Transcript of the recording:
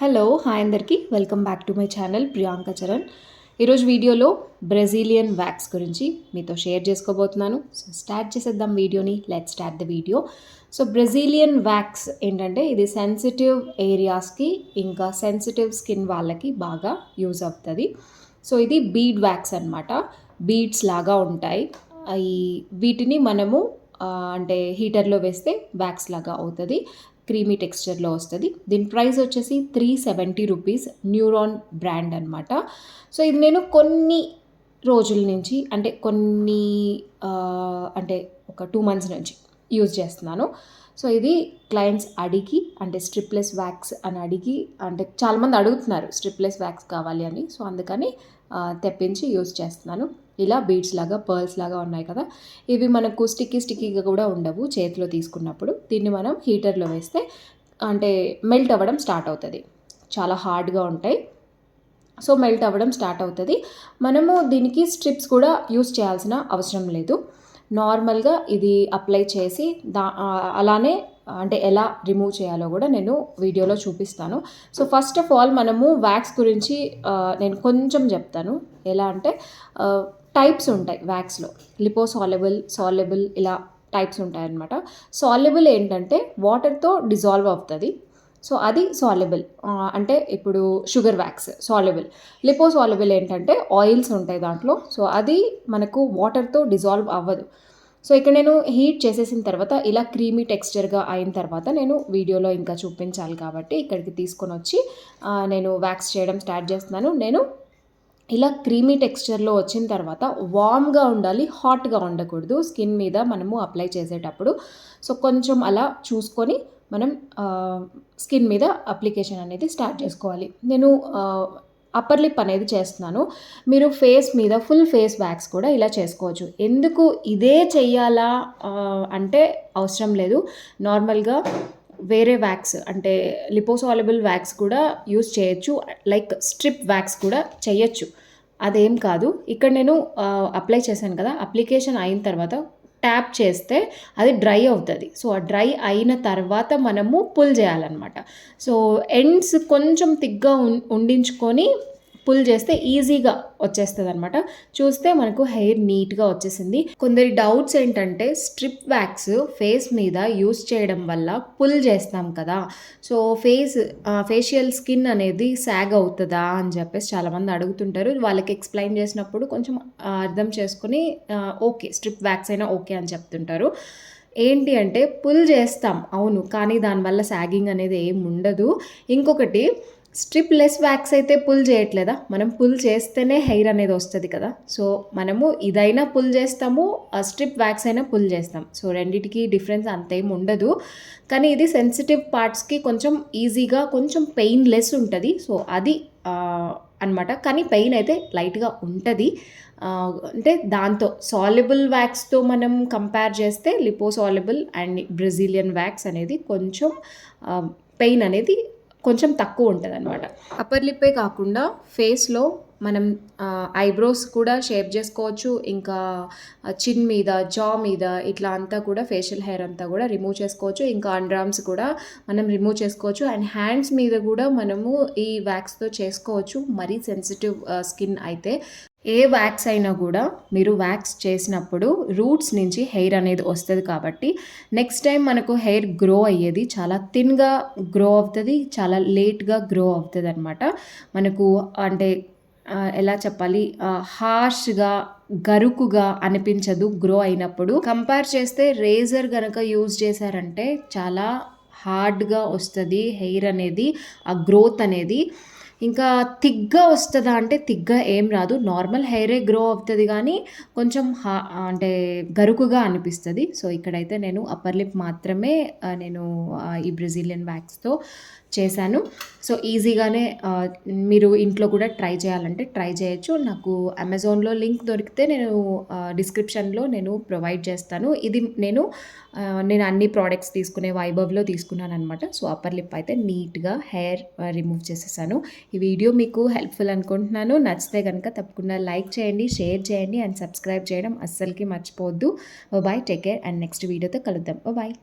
Hello hi అందరికీ. Welcome back to my channel Priyanka Charan ఈరోజు వీడియోలో బ్రెజిలియన్ వ్యాక్స్ గురించి మీతో షేర్ చేసుకోబోతున్నాను. సో స్టార్ట్ చేసేద్దాం వీడియోని. Let start the video so Brazilian wax ఏంటంటే ఇది సెన్సిటివ్ ఏరియాస్కి ఇంకా సెన్సిటివ్ స్కిన్ వాళ్ళకి బాగా యూజ్ అవుతుంది. సో ఇది బీడ్ వ్యాక్స్ అనమాట బీడ్స్ లాగా ఉంటాయి. ఈ వీటిని మనము అంటే హీటర్లో వేస్తే వ్యాక్స్ లాగా అవుతుంది. క్రీమీ టెక్స్చర్లో వస్తుంది. దీని ప్రైస్ వచ్చేసి three seventy rupees Neuron brand అనమాట సో ఇది నేను కొన్ని రోజుల నుంచి అంటే కొన్ని అంటే ఒక టూ మంత్స్ నుంచి యూజ్ చేస్తున్నాను. సో ఇది క్లయింట్స్ అడిగి అంటే స్ట్రిప్లెస్ వ్యాక్స్ అని అడిగి అంటే చాలామంది అడుగుతున్నారు స్ట్రిప్లెస్ వ్యాక్స్ కావాలి అని. సో అందుకని తెప్పించి యూజ్ చేస్తున్నాను. ఇలా బీడ్స్ లాగా పర్ల్స్ లాగా ఉన్నాయి కదా. ఇవి మనకు స్టిక్కీ స్టిక్కీగా కూడా ఉండవు చేతిలో తీసుకున్నప్పుడు. దీన్ని మనం హీటర్లో వేస్తే అంటే మెల్ట్ అవ్వడం స్టార్ట్ అవుతుంది. చాలా హార్డ్గా ఉంటాయి. సో మెల్ట్ అవ్వడం స్టార్ట్ అవుతుంది. మనము దీనికి స్ట్రిప్స్ కూడా యూస్ చేయాల్సిన అవసరం లేదు. నార్మల్గా ఇది అప్లై చేసి దా అలానే అంటే ఎలా రిమూవ్ చేయాలో కూడా నేను వీడియోలో చూపిస్తాను. సో ఫస్ట్ ఆఫ్ ఆల్ మనము వ్యాక్స్ గురించి నేను కొంచెం చెప్తాను. ఎలా అంటే టైప్స్ ఉంటాయి వ్యాక్స్లో. లిపోసాలబుల్ సాలబుల్ ఇలా టైప్స్ ఉంటాయన్నమాట. సాల్యుబుల్ ఏంటంటే వాటర్తో డిజాల్వ్ అవుతుంది. సో అది సాల్యుబుల్ అంటే ఇప్పుడు sugar wax soluble lipo soluble ఏంటంటే ఆయిల్స్ ఉంటాయి దాంట్లో. సో అది మనకు వాటర్తో డిజాల్వ్ అవ్వదు. సో ఇక్కడ నేను హీట్ చేసేసిన తర్వాత ఇలా క్రీమీ టెక్స్చర్గా అయిన తర్వాత నేను వీడియోలో ఇంకా చూపించాలి కాబట్టి ఇక్కడికి తీసుకొని వచ్చి నేను వ్యాక్స్ చేయడం స్టార్ట్ చేస్తున్నాను. నేను ఇలా క్రీమీ టెక్స్చర్లో వచ్చిన తర్వాత వామ్గా ఉండాలి హాట్గా ఉండకూడదు. స్కిన్ మీద మనము అప్లై చేసేటప్పుడు. సో కొంచెం అలా చూసుకొని మనం స్కిన్ మీద అప్లికేషన్ అనేది స్టార్ట్ చేసుకోవాలి. నేను అప్పర్ లిప్ అనేది చేస్తున్నాను. మీరు ఫేస్ మీద ఫుల్ ఫేస్ వ్యాక్స్ కూడా ఇలా చేసుకోవచ్చు. ఎందుకు ఇదే చెయ్యాలా అంటే అవసరం లేదు. నార్మల్గా వేరే వ్యాక్స్ అంటే లిపోసాలబుల్ వ్యాక్స్ కూడా యూస్ చేయొచ్చు లైక్ స్ట్రిప్ వ్యాక్స్ కూడా చేయొచ్చు. అదేం కాదు. ఇక్కడ నేను అప్లై చేశాను కదా అప్లికేషన్ అయిన తర్వాత ట్యాప్ చేస్తే అది డ్రై అవుతుంది. సో ఆ డ్రై అయిన తర్వాత మనము పుల్ చేయాలన్నమాట. సో ఎండ్స్ కొంచెం తిగ్గా ఉం- ఉండించుకొని పుల్ చేస్తే ఈజీగా వచ్చేస్తుంది అనమాట చూస్తే మనకు హెయిర్ నీట్గా వచ్చేసింది. కొందరి డౌట్స్ ఏంటంటే స్ట్రిప్ వ్యాక్స్ ఫేస్ మీద యూస్ చేయడం వల్ల పుల్ చేస్తాం కదా. సో ఫేస్ ఫేషియల్ స్కిన్ అనేది సాగ్ అవుతుందా అని చెప్పేసి చాలామంది అడుగుతుంటారు. వాళ్ళకి ఎక్స్ప్లెయిన్ చేసినప్పుడు కొంచెం అర్థం చేసుకుని ఓకే స్ట్రిప్ వ్యాక్స్ అయినా ఓకే అని చెప్తుంటారు. ఏంటి అంటే పుల్ చేస్తాం అవును. కానీ దానివల్ల సాగింగ్ అనేది ఏం ఉండదు. ఇంకొకటి స్ట్రిప్ లెస్ వ్యాక్స్ అయితే పుల్ చేయట్లేదా? మనం పుల్ చేస్తేనే హెయిర్ అనేది వస్తుంది కదా. సో మనము ఇదైనా పుల్ చేస్తాము స్ట్రిప్ వ్యాక్స్ అయినా పుల్ చేస్తాం. సో రెండింటికి డిఫరెన్స్ అంతేం ఉండదు. కానీ ఇది సెన్సిటివ్ పార్ట్స్కి కొంచెం ఈజీగా కొంచెం పెయిన్ లెస్ ఉంటుంది. సో అది అనమాట కానీ పెయిన్ అయితే లైట్గా ఉంటుంది. అంటే దాంతో సాల్యుబుల్ వ్యాక్స్తో మనం కంపేర్ చేస్తే లిపోసాల్యుబుల్ అండ్ బ్రెజిలియన్ వ్యాక్స్ అనేది కొంచెం పెయిన్ అనేది కొంచెం తక్కువ ఉంటుంది అనమాట అప్పర్ లిప్పే కాకుండా ఫేస్లో మనం ఐబ్రోస్ కూడా షేప్ చేసుకోవచ్చు. ఇంకా చిన్ మీద జా మీద ఇట్లా అంతా కూడా ఫేషియల్ హెయిర్ అంతా కూడా రిమూవ్ చేసుకోవచ్చు. ఇంకా అండ్రామ్స్ కూడా మనం రిమూవ్ చేసుకోవచ్చు. అండ్ హ్యాండ్స్ మీద కూడా మనము ఈ వ్యాక్స్తో చేసుకోవచ్చు. మరీ సెన్సిటివ్ స్కిన్ అయితే. ఏ వ్యాక్స్ అయినా కూడా మీరు వ్యాక్స్ చేసినప్పుడు రూట్స్ నుంచి హెయిర్ అనేది వస్తుంది కాబట్టి నెక్స్ట్ టైం మనకు హెయిర్ గ్రో అయ్యేది చాలా థిన్గా గ్రో అవుతుంది చాలా లేట్గా గ్రో అవుతుంది అనమాట మనకు అంటే ఎలా చెప్పాలి హార్ష్గా గరుకుగా అనిపించదు గ్రో అయినప్పుడు. కంపేర్ చేస్తే రేజర్ కనుక యూజ్ చేశారంటే చాలా హార్డ్గా వస్తుంది హెయిర్ అనేది ఆ గ్రోత్ అనేది. ఇంకా తిగ్గా వస్తుందా అంటే తిగ్గా ఏం రాదు. నార్మల్ హెయిరే గ్రో అవుతుంది కానీ కొంచెం హా అంటే గరుకుగా అనిపిస్తుంది. సో ఇక్కడైతే నేను అప్పర్ లిప్ మాత్రమే నేను ఈ బ్రెజిలియన్ వ్యాక్స్తో చేశాను. సో ఈజీగానే మీరు ఇంట్లో కూడా ట్రై చేయాలంటే ట్రై చేయొచ్చు. నాకు అమెజాన్లో లింక్ దొరికితే నేను డిస్క్రిప్షన్లో నేను ప్రొవైడ్ చేస్తాను. ఇది నేను నేను అన్ని ప్రోడక్ట్స్ తీసుకునే వైభవ్లో తీసుకున్నాను అనమాట సో అప్పర్ లిప్ అయితే నీట్గా హెయిర్ రిమూవ్ చేసేసాను. ఈ వీడియో మీకు హెల్ప్ఫుల్ అనుకుంటున్నాను. నచ్చితే కనుక తప్పకుండా లైక్ చేయండి షేర్ చేయండి అండ్ సబ్స్క్రైబ్ చేయడం అస్సలకి మర్చిపోవద్దు. Bye take care and next వీడియోతో కలుద్దాం. బాయ్